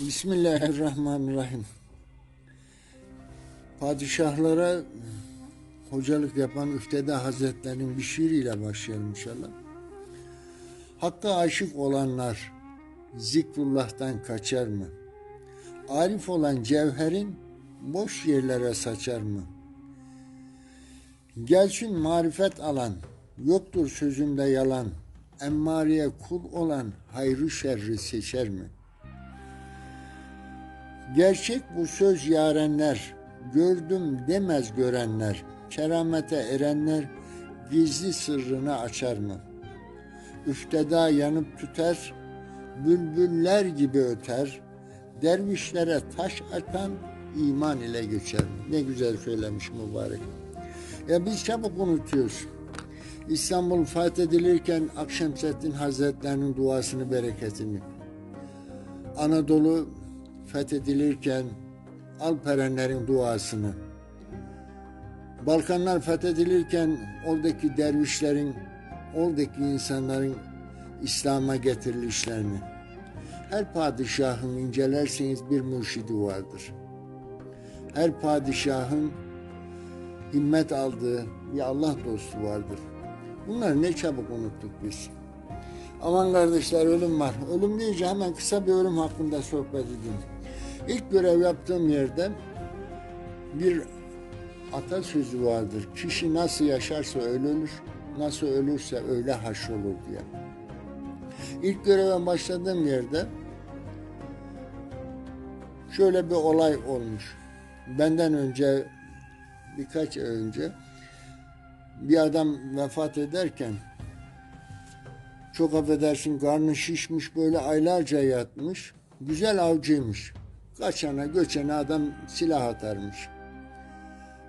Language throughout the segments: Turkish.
Bismillahirrahmanirrahim. Padişahlara hocalık yapan Üfteda Hazretlerinin bir şiiriyle başlayalım inşallah. Hakka aşık olanlar zikrullah'tan kaçar mı? Arif olan cevherin boş yerlere saçar mı? Gelsin marifet alan, yoktur sözünde yalan, emmariye kul olan hayrı şerri seçer mi? Gerçek bu söz yarenler, gördüm demez görenler, keramete erenler gizli sırrını açar mı? Üfteda yanıp tüter, bülbüller gibi öter, dervişlere taş atan iman ile geçer? Ne güzel söylemiş mübarek. Ya biz çabuk unutuyoruz. İstanbul fethedilirken Akşemseddin Hazretlerinin duasını, bereketini. Anadolu fethedilirken Alperenlerin duasını. Balkanlar fethedilirken oradaki dervişlerin, oradaki insanların İslam'a getirilişlerini. Her padişahın incelerseniz bir mürşidi vardır. Her padişahın himmet aldığı bir Allah dostu vardır. Bunları ne çabuk unuttuk biz. Aman kardeşler ölüm var. Ölüm deyince hemen kısa bir ölüm hakkında sohbet edeyim. İlk görev yaptığım yerde bir atasözü vardır. Kişi nasıl yaşarsa öyle ölür, nasıl ölürse öyle haşrolur diye. İlk göreve başladığım yerde şöyle bir olay olmuş. Benden önce birkaç ay önce bir adam vefat ederken çok affedersin karnı şişmiş böyle aylarca yatmış. Güzel avcıymış. Kaçana göçene adam silah atarmış.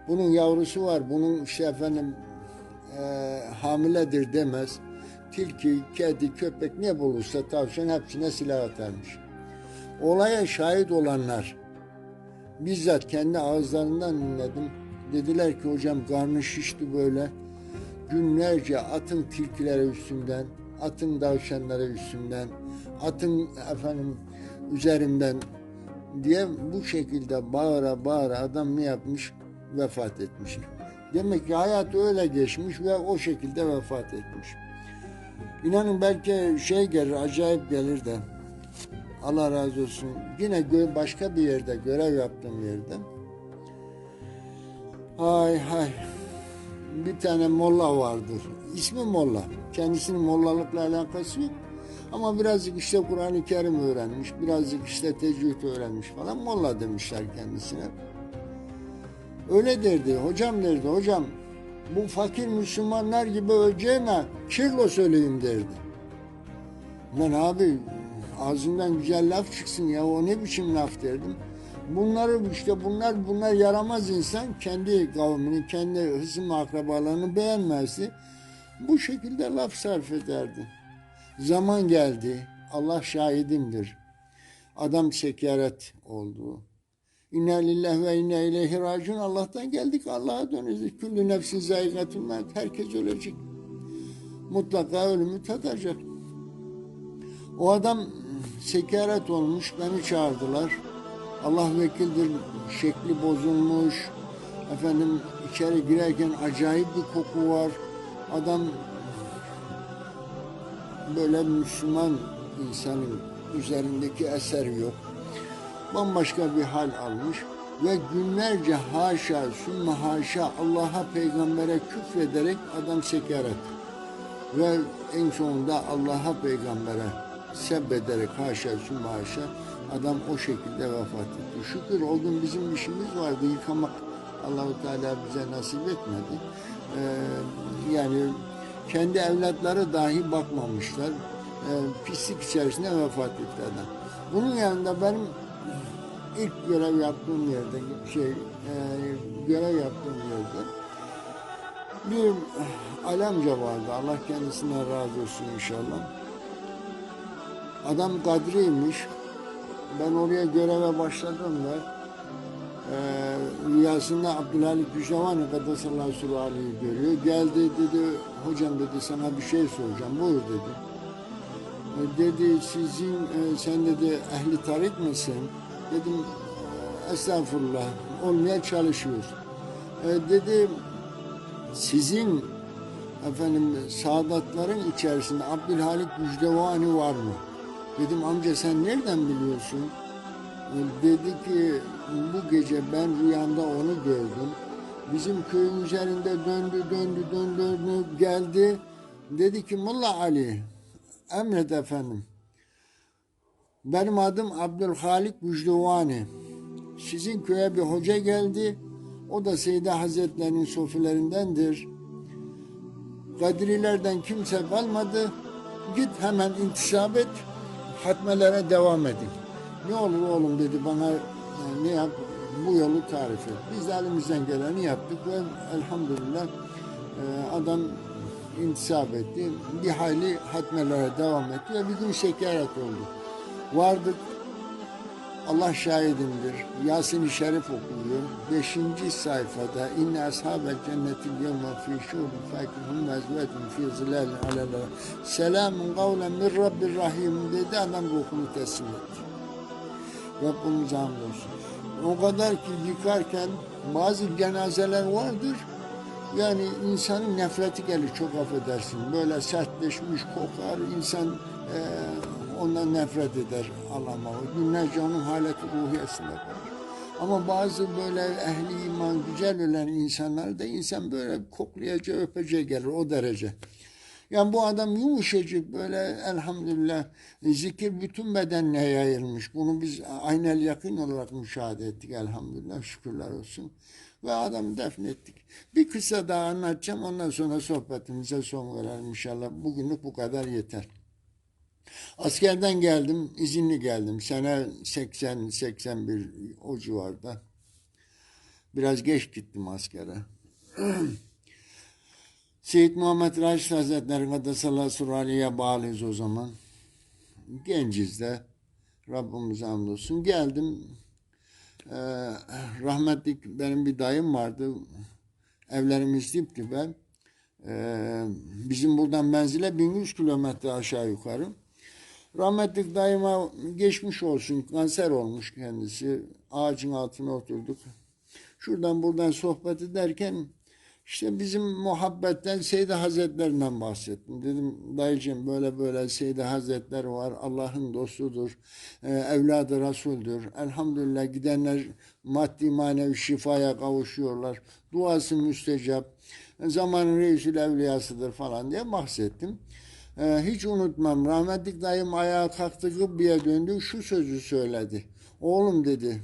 Bunun yavrusu var. Bunun işte efendim e, hamiledir demez. Tilki, kedi, köpek ne bulursa tavşan hepsine silah atarmış. Olaya şahit olanlar bizzat kendi ağızlarından dinledim. Dediler ki hocam karnı şişti böyle. Günlerce atın tilkilere üstünden, atın tavşanlara üstünden, atın efendim üzerinden diye bu şekilde bağıra bağıra adam ne yapmış? Vefat etmiş. Demek ki hayat öyle geçmiş ve o şekilde vefat etmiş. İnanın belki şey gelir, acayip gelir de Allah razı olsun. Yine başka bir yerde, görev yaptığım yerde Hay hay. Bir tane molla vardır. İsmi molla. Kendisinin mollalıkla alakası yok. Ama birazcık işte Kur'an-ı Kerim öğrenmiş, birazcık işte tecvid öğrenmiş falan molla demişler kendisine. Öyle derdi, hocam derdi, hocam bu fakir Müslümanlar gibi öleceğime kirlo söyleyeyim derdi. Ben abi ağzından güzel laf çıksın ya o ne biçim laf derdim. Bunları işte bunlar bunlar yaramaz insan kendi kavmini, kendi hısım akrabalarını beğenmezdi. Bu şekilde laf sarf ederdi. Zaman geldi. Allah şahidimdir. Adam sekaret oldu. İnna lillahi ve inna ileyhi raciun. Allah'tan geldik Allah'a döneceğiz. Küllü nefsin zayikatun mevt. Herkes ölecek. Mutlaka ölümü tadacak. O adam sekaret olmuş. Beni çağırdılar. Allah vekildir şekli bozulmuş. Efendim içeri girerken acayip bir koku var. Adam böyle Müslüman insanın üzerindeki eser yok. Bambaşka bir hal almış ve günlerce haşa, sümme haşa Allah'a peygambere küfrederek adam sekaret. Ve en sonunda Allah'a peygambere sebbederek haşa, sümme haşa adam o şekilde vefat etti. Şükür o gün bizim işimiz vardı yıkamak. Allahu Teala bize nasip etmedi. Ee, yani kendi evlatları dahi bakmamışlar. Ee, pislik içerisinde vefat etti adam. Bunun yanında benim ilk görev yaptığım yerde şey e, görev yaptığım yerde bir Ali amca vardı. Allah kendisinden razı olsun inşallah. Adam kadriymiş. Ben oraya göreve başladığımda e, rüyasında Abdülhalik Güçavani Kaddesallahu Sulu Ali'yi görüyor. Geldi dedi, hocam dedi sana bir şey soracağım. Buyur dedi. E, dedi sizin e, sen dedi ehli tarik misin? Dedim "E, estağfurullah olmaya çalışıyor. E, dedi sizin efendim saadatların içerisinde Abdülhalik Müjdevani var mı? Dedim amca sen nereden biliyorsun? E, Dedi ki bu gece ben rüyamda onu gördüm. Bizim köyün üzerinde döndü döndü döndü, döndü geldi. Dedi ki Mulla Ali emret efendim. Benim adım Abdülhalik Müjdevani. Sizin köye bir hoca geldi. O da Seydi Hazretlerinin sofilerindendir. Kadrilerden kimse kalmadı. Git hemen intisap et. Hatmelere devam edin. Ne olur oğlum dedi bana e, ne yap bu yolu tarif et. Biz de elimizden geleni yaptık ve elhamdülillah e, adam intisap etti. Bir hayli hatmelere devam etti ve bir gün şekaret oldu. Vardık Allah şahidimdir. Yasin-i Şerif okuyor. Beşinci sayfada inne ashabel cennetil yevme fi şuhun fakihun mezvedun fi zilal alel Selamun kavlen min Rabbir Rahim dedi adam ruhunu teslim etti. Rabbimize hamdolsun. O kadar ki yıkarken bazı cenazeler vardır. Yani insanın nefreti gelir çok affedersin. Böyle sertleşmiş kokar. insan eee ondan nefret eder Allah'ıma. Günlerce onun haleti ruhiyesinde kalır. Ama bazı böyle ehli iman güzel ölen insanlar da insan böyle koklayacağı öpeceği gelir o derece. Yani bu adam yumuşacık böyle elhamdülillah zikir bütün bedenine yayılmış. Bunu biz aynel yakın olarak müşahede ettik elhamdülillah şükürler olsun. Ve adamı defnettik. Bir kısa daha anlatacağım ondan sonra sohbetimize son verelim inşallah. Bugünlük bu kadar yeter. Askerden geldim, izinli geldim. Sene 80-81 o civarda. Biraz geç gittim askere. Seyyid Muhammed Raşid Hazretleri Kaddesallahu Surali'ye bağlıyız o zaman. Genciz de. Rabbimize hamdolsun. Geldim. Ee, rahmetlik benim bir dayım vardı. Evlerimiz dip dibe. Ee, bizim buradan menzile 1100 kilometre aşağı yukarı. Rahmetlik dayıma geçmiş olsun. Kanser olmuş kendisi. Ağacın altına oturduk. Şuradan buradan sohbet ederken işte bizim muhabbetten Seydi Hazretlerinden bahsettim. Dedim dayıcığım böyle böyle Seydi Hazretleri var. Allah'ın dostudur. Ee, evladı Resul'dür. Elhamdülillah gidenler maddi manevi şifaya kavuşuyorlar. Duası müstecap. Zamanın reisül evliyasıdır falan diye bahsettim. Ee, hiç unutmam. Rahmetlik dayım ayağa kalktı gıbbeye döndü. Şu sözü söyledi. Oğlum dedi.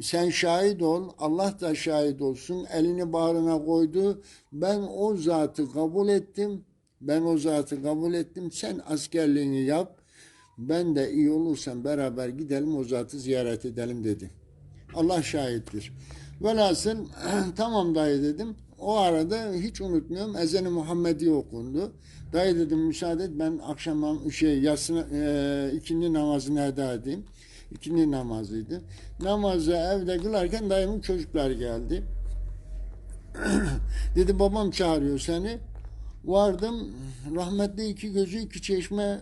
Sen şahit ol. Allah da şahit olsun. Elini bağrına koydu. Ben o zatı kabul ettim. Ben o zatı kabul ettim. Sen askerliğini yap. Ben de iyi olursam beraber gidelim o zatı ziyaret edelim dedi. Allah şahittir. Velhasıl tamam dayı dedim. O arada hiç unutmuyorum ezan-ı Muhammedi okundu. Dayı dedim müsaade et ben akşam şey yatsına e, ikindi namazını eda edeyim. İkindi namazıydı. Namazı evde kılarken dayımın çocuklar geldi. Dedi babam çağırıyor seni. Vardım rahmetli iki gözü iki çeşme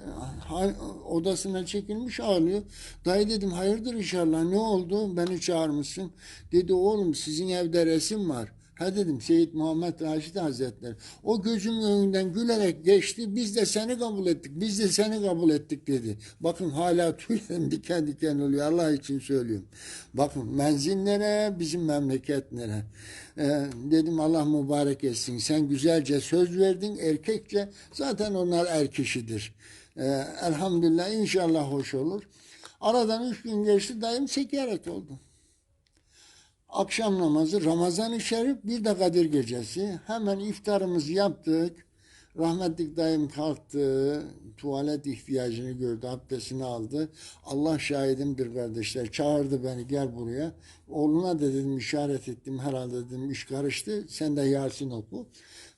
odasına çekilmiş ağlıyor. Dayı dedim hayırdır inşallah ne oldu beni çağırmışsın. Dedi oğlum sizin evde resim var. Ha dedim Seyyid Muhammed Raşid Hazretleri. O gözümün önünden gülerek geçti. Biz de seni kabul ettik. Biz de seni kabul ettik dedi. Bakın hala tüylerim diken diken oluyor. Allah için söylüyorum. Bakın menzil nere? Bizim memleket nere? Ee, dedim Allah mübarek etsin. Sen güzelce söz verdin erkekçe. Zaten onlar er kişidir. Ee, elhamdülillah inşallah hoş olur. Aradan üç gün geçti. Dayım sekaret oldu. Akşam namazı Ramazan-ı Şerif bir de Kadir Gecesi. Hemen iftarımızı yaptık. Rahmetlik dayım kalktı. Tuvalet ihtiyacını gördü. Abdestini aldı. Allah şahidimdir kardeşler. Çağırdı beni gel buraya. Oğluna dedim işaret ettim. Herhalde dedim iş karıştı. Sen de Yasin oku.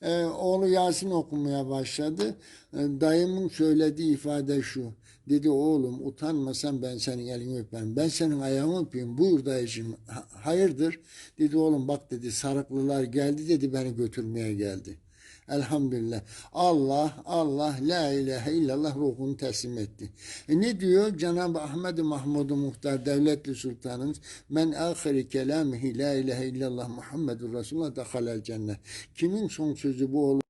Ee, oğlu Yasin okumaya başladı. Ee, dayımın söylediği ifade şu. Dedi oğlum utanmasan ben senin elini öperim. Ben senin ayağını öpeyim. Buyur dayıcığım. "Ha- Hayırdır? Dedi oğlum bak dedi sarıklılar geldi dedi beni götürmeye geldi. Elhamdülillah. Allah, Allah, la ilahe illallah ruhunu teslim etti. E ne diyor Cenab-ı Ahmed Mahmud Muhtar Devletli Sultanımız? Men ahiri kelamihi la ilahe illallah Muhammedur Resulullah dehalel cennet. Kimin son sözü bu olur?